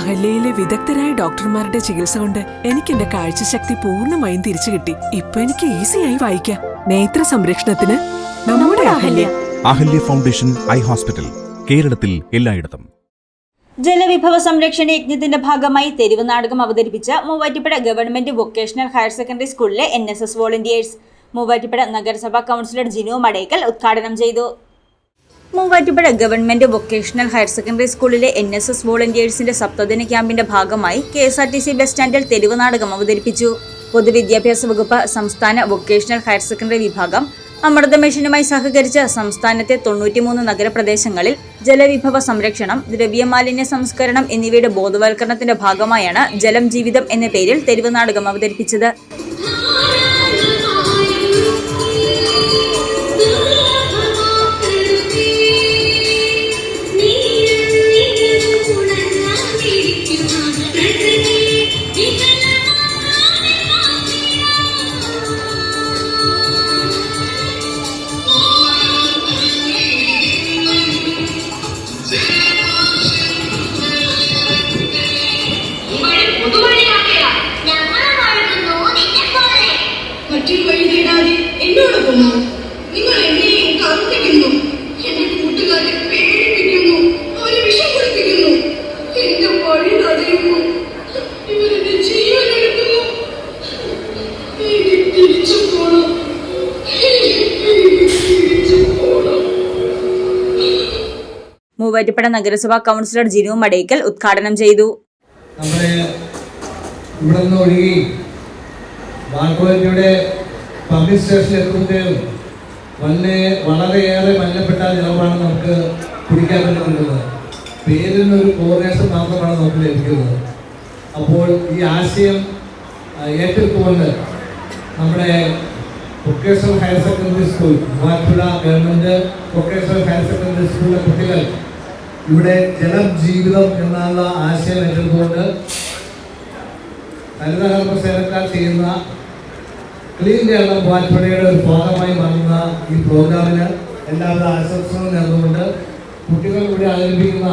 അഹല്യയിലെ വിദഗ്ധരായ ഡോക്ടർമാരുടെ ചികിത്സ കൊണ്ട് എനിക്ക് എന്റെ കാഴ്ചശക്തി പൂർണമായും തിരിച്ചു കിട്ടി. ഇപ്പൊ എനിക്ക് ഈസിയായി വായിക്കാം. നേത്ര സംരക്ഷണത്തിന് നമ്മുടെ Ahalya. Ahalya foundation eye hospital കേരളത്തിൽ എല്ലായിടത്തും. ജലവിഭവ സംരക്ഷണ യജ്ഞത്തിന്റെ ഭാഗമായി തെരുവ് നാടകം അവതരിപ്പിച്ച Muvattupuzha government vocational higher secondary സ്കൂളിലെ എൻ എസ് എസ് വോളണ്ടിയേഴ്സ് മൂവാറ്റുപുഴ നഗരസഭാ കൗൺസിലർ ജിനു മടേക്കൽ ഉദ്ഘാടനം ചെയ്തു. Muvattupuzha government vocational higher secondary സ്കൂളിലെ എൻ എസ് എസ് വോളണ്ടിയേഴ്സിന്റെ സപ്തദിന ക്യാമ്പിന്റെ ഭാഗമായി K S R T C bus സ്റ്റാൻഡിൽ തെരുവ് നാടകം അവതരിപ്പിച്ചു. പൊതുവിദ്യാഭ്യാസ വകുപ്പ് സംസ്ഥാന വൊക്കേഷണൽ ഹയർ സെക്കൻഡറി വിഭാഗം അമൃത മിഷനുമായി സഹകരിച്ച് സംസ്ഥാനത്തെ തൊണ്ണൂറ്റിമൂന്ന് നഗരപ്രദേശങ്ങളിൽ ജലവിഭവ സംരക്ഷണം ദ്രവ്യമാലിന്യ സംസ്കരണം എന്നിവയുടെ ബോധവൽക്കരണത്തിന്റെ ഭാഗമായാണ് ജലം ജീവിതം എന്ന പേരിൽ തെരുവ് നാടകം അവതരിപ്പിച്ചത്. നിങ്ങൾ എന്നെയും എന്റെ കൂട്ടുകാരെ പേടിപ്പിക്കുന്നു. അവരെ വിഷം എന്റെ വഴി തടയുന്നു. ഇവരെന്റെ ജീവൻ എടുക്കുന്നു. എനിക്ക് തിരിച്ചു പോണം. എനിക്ക് തിരിച്ചു പോണം. മൂവാറ്റുപുഴ നഗരസഭാ കൗൺസിലർ ജിനു മടേക്കൽ ഉദ്ഘാടനം ചെയ്തു. നമ്മുടെ ഇവിടെ നിന്ന് ഒഴുകി ബാൽക്കോളനിയുടെ പബ്ലിക് സ്റ്റേഷനിൽ എത്തുമ്പോൾ വളരെ വളരെയേറെ മല്ലപ്പെട്ട ജലമാണ് നമുക്ക് കുടിക്കാൻ പറ്റുന്നത് ഒരു കോർഡിനേഷൻ മാത്രമാണ് നമുക്ക് ലഭിക്കുന്നത്. അപ്പോൾ ഈ ആശയം ഏറ്റെടുത്തുകൊണ്ട് നമ്മുടെ vocational higher secondary school Muvattupuzha government vocational higher secondary സ്കൂളിലെ കുട്ടികൾ ഇവിടെ ജലം ജീവിതം എന്നുള്ള ആശയം ഏറ്റെടുത്തുകൊണ്ട് ഹരിതകർമ്മ സേനക്കാർ ചെയ്യുന്ന ക്ലീൻ കേരളം മൂവാറ്റുപുഴയുടെ ഒരു ഭാഗമായി മാറുന്ന ഈ പ്രോഗ്രാമിന് എല്ലാവിധ ആശംസകളും നേർന്നുകൊണ്ട് കുട്ടികൾ ഇവിടെ അവതരിപ്പിക്കുന്ന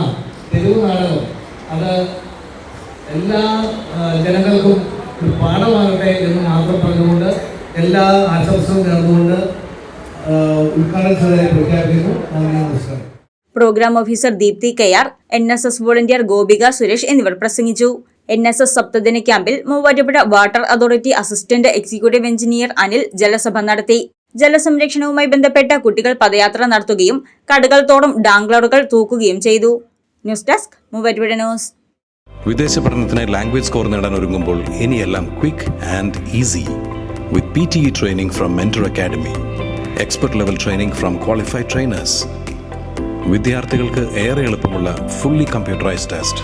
തെരുവ് നാടകം അത് എല്ലാ ജനങ്ങൾക്കും ഒരു പാഠമാകട്ടെ എന്ന് മാത്രം പറഞ്ഞുകൊണ്ട് എല്ലാ ആശംസകളും നേർന്നുകൊണ്ട് ഉദ്ഘാടന പ്രഖ്യാപിക്കുന്നു. നന്ദി നമസ്കാരം. Programme officer Deepthi K R N S S volunteer Gopika Suresh എന്നിവർ പ്രസംഗിച്ചു. എൻ എസ് എസ് സപ്തദിന ക്യാമ്പിൽ Muvattupuzha water authority assistant executive engineer Anil ജലസഭ നടത്തി. ജലസംരക്ഷണവുമായി ബന്ധപ്പെട്ട കുട്ടികൾ പദയാത്ര നടത്തുകയും കടകൾ തോറും ഡാംഗ്ലറുകൾ തൂക്കുകയും ചെയ്തു. News desk Muvattupuzha news. വിദേശ പഠനത്തിന് ലാംഗ്വേജ് സ്കോർ നേടാൻ ഒരുങ്ങുമ്പോൾ ഇനിയെല്ലാം quick and easy with P T E training from mentor academy expert level training from qualified trainers. വിദ്യാർത്ഥികൾക്ക് ഏറെ എളുപ്പമുള്ള ഫുള്ളി കമ്പ്യൂട്ടറൈസ്ഡ് ടെസ്റ്റ്.